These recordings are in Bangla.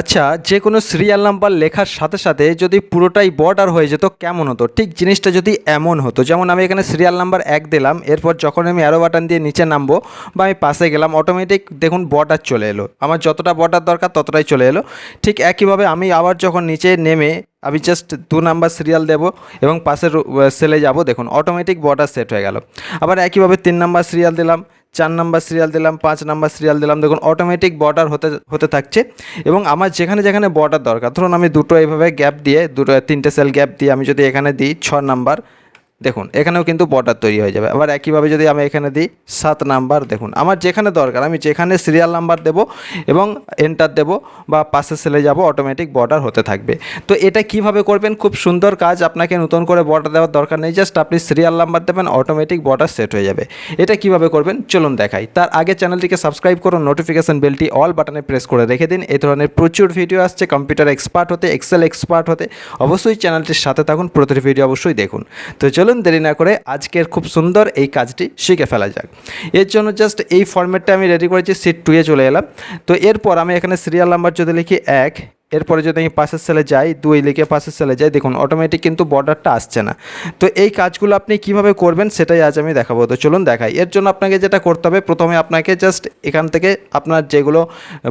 আচ্ছা যে কোনো সিরিয়াল নাম্বার লেখার সাথে সাথে যদি পুরোটাই বর্ডার হয়ে যেত, কেমন হতো? ঠিক জিনিসটা যদি এমন হতো, যেমন আমি এখানে সিরিয়াল নাম্বার এক দিলাম, এরপর যখন আমি অ্যারো বাটন দিয়ে নিচে নামবো বা আমি পাশে গেলাম অটোমেটিক দেখুন বর্ডার চলে এলো। আমার যতটা বর্ডার দরকার, ততটাই চলে এলো। ঠিক একইভাবে আমি আবার যখন নিচে নেমে আমি জাস্ট দু নাম্বার সিরিয়াল দেব এবং পাশের সেলে যাব, দেখুন অটোমেটিক বর্ডার সেট হয়ে গেল। আবার একইভাবে তিন নাম্বার সিরিয়াল দিলাম চার নাম্বার সিরিয়াল দিলাম, পাঁচ নাম্বার সিরিয়াল দিলাম, দেখুন অটোমেটিক বর্ডার হতে হতে থাকছে এবং আমার যেখানে যেখানে বর্ডার দরকার, ধরুন আমি দুটো এইভাবে গ্যাপ দিয়ে, দুটো, তিনটে সেল গ্যাপ দিয়ে আমি যদি এখানে দিই, ছ নাম্বার দেখুন, এখানেও কিন্তু বর্ডার তৈরি হয়ে যাবে। আবার একইভাবে যদি আমি এখানে দিই, সাত নাম্বার দেখুন, আমার যেখানে দরকার, আমি যেখানে সিরিয়াল নাম্বার দেব এবং এন্টার দেব বা পাশে সেলে যাব অটোমেটিক বর্ডার হতে থাকবে। তো এটা কীভাবে করবেন? খুব সুন্দর কাজ, আপনাকে নতুন করে বর্ডার দেওয়ার দরকার নেই জাস্ট আপনি সিরিয়াল নাম্বার দেবেন অটোমেটিক বর্ডার সেট হয়ে যাবে। এটা কীভাবে করবেন? চলুন দেখাই। তার আগে চ্যানেলটিকে সাবস্ক্রাইব করুন নোটিফিকেশন বেলটি অল বাটনে প্রেস করে রেখে দিন। এই ধরনের প্রচুর ভিডিও আসছে কম্পিউটার এক্সপার্ট হতে এক্সেল এক্সপার্ট হতে, অবশ্যই চ্যানেলটির সাথে থাকুন, প্রতিটি ভিডিও অবশ্যই দেখুন। তো চলুন দেরি না করে আজকের খুব সুন্দর এই কাজটি শিখে ফেলা যাক। এর জন্য জাস্ট এই ফর্ম্যাটটা আমি রেডি করেছি সিট টুয়ে চলে এলাম। তো এরপর আমি এখানে সিরিয়াল নাম্বার যদি লিখি এক, এরপরে যদি আমি পাশের সেলে যাই, দুই লিখে পাশের সেলে যাই, দেখুন অটোমেটিক কিন্তু বর্ডারটা আসছে না। তো এই কাজগুলো আপনি কীভাবে করবেন সেটাই আজ আমি দেখাবো। তো চলুন দেখাই। এর জন্য আপনাকে যেটা করতে হবে, প্রথমে আপনাকে জাস্ট এখান থেকে আপনার যেগুলো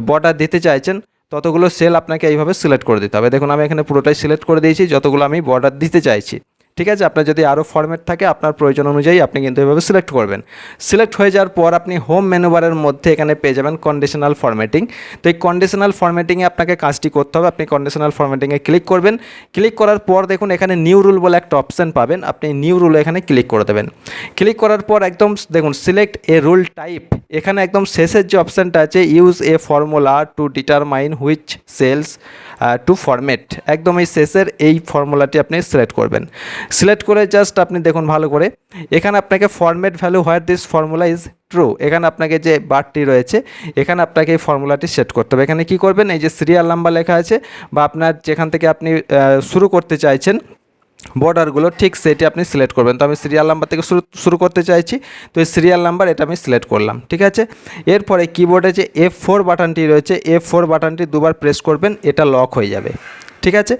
বর্ডার দিতে চাইছেন, ততগুলো সেল আপনাকে এইভাবে সিলেক্ট করে দিতে হবে। দেখুন আমি এখানে পুরোটাই সিলেক্ট করে দিয়েছি, যতগুলো আমি বর্ডার দিতে চাইছি। ঠিক আছে? আপনার যদি আরও ফরম্যাট থাকে, আপনার প্রয়োজন অনুযায়ী আপনি কিন্তু এভাবে সিলেক্ট করবেন। সিলেক্ট হয়ে যাওয়ার পর আপনি হোম মেনুবারের মধ্যে এখানে পেয়ে যাবেন কন্ডিশনাল ফরম্যাটিং তো এই কন্ডিশনাল ফরম্যাটিংয়ে আপনাকে কাজটি করতে হবে। আপনি কন্ডিশনাল ফরম্যাটিংয়ে ক্লিক করবেন। ক্লিক করার পর দেখুন এখানে নিউ রুল বলে একটা অপশান পাবেন। আপনি নিউ রুলে এখানে ক্লিক করে দেবেন। ক্লিক করার পর একদম দেখুন সিলেক্ট এ রুল টাইপ এখানে একদম শেষের যে অপশানটা আছে use a formula to determine which cells to format একদম এই শেষের এই ফর্মুলাটি আপনি সিলেক্ট করবেন। সিলেক্ট করে জাস্ট আপনি দেখুন ভালো করে। এখানে আপনাকে format value where this formula is true এখানে আপনাকে যে বারটি রয়েছে, এখানে আপনাকে এই ফর্মুলাটি সেট করতে হবে। এখানে কি করবেন? এই যে সিরিয়াল নাম্বার লেখা আছে বা আপনার যেখান থেকে আপনি শুরু করতে চাইছেন বর্ডারগুলো ঠিক সেটি আপনি সিলেক্ট করবেন। তো আমি সিরিয়াল নাম্বার থেকে শুরু শুরু করতে চাইছি। তো এই সিরিয়াল নাম্বার এটা আমি সিলেক্ট করলাম, ঠিক আছে? এরপরে কিবোর্ডে যে এফ ফোর বাটনটি রয়েছে এফ ফোর বাটনটি দুবার প্রেস করবেন, এটা লক হয়ে যাবে। ঠিক আছে?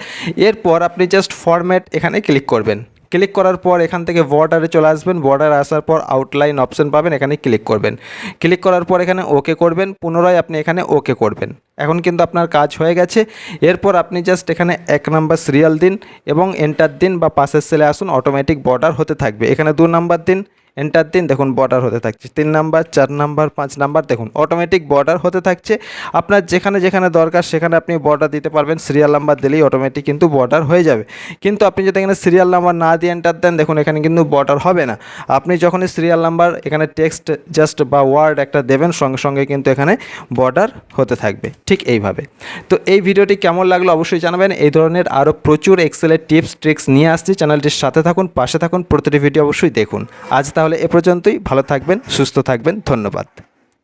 এরপর আপনি জাস্ট ফরম্যাট এখানে ক্লিক করবেন। ক্লিক করার পর এখান থেকে বর্ডারে চলে আসবেন। বর্ডার আসার পর আউটলাইন অপশন পাবেন, এখানে ক্লিক করবেন। ক্লিক করার পর এখানে ওকে করবেন। পুনরায় আপনি এখানে ওকে করবেন। এখন কিন্তু আপনার কাজ হয়ে গেছে। এরপর আপনি জাস্ট এখানে এক নাম্বার সিরিয়াল দিন এবং এন্টার দিন বা পাশের সেলে আসুন অটোমেটিক বর্ডার হতে থাকবে। এখানে দু নাম্বার দিন। এন্টার দিন, দেখুন বর্ডার হতে থাকছে। তিন নাম্বার চার নাম্বার পাঁচ নাম্বার দেখুন অটোমেটিক বর্ডার হতে থাকছে। আপনার যেখানে যেখানে দরকার, সেখানে আপনি বর্ডার দিতে পারবেন। সিরিয়াল নাম্বার দিলেই অটোমেটিক কিন্তু বর্ডার হয়ে যাবে। কিন্তু আপনি যদি এখানে সিরিয়াল নাম্বার না দিয়ে এন্টার দেন, দেখুন, এখানে কিন্তু বর্ডার হবে না। আপনি যখনই সিরিয়াল নাম্বার এখানে টেক্সট জাস্ট বা ওয়ার্ড একটা দেবেন, সঙ্গে সঙ্গে কিন্তু এখানে বর্ডার হতে থাকবে। ঠিক এইভাবে। তো এই ভিডিওটি কেমন লাগল অবশ্যই জানাবেন। এই ধরনের আরও প্রচুর এক্সেলের টিপস ট্রিক্স নিয়ে আসছি। চ্যানেলটির সাথে থাকুন, পাশে থাকুন, প্রতিটি ভিডিও অবশ্যই দেখুন। আজ তাহলে এ পর্যন্তই। ভালো থাকবেন সুস্থ থাকবেন। ধন্যবাদ।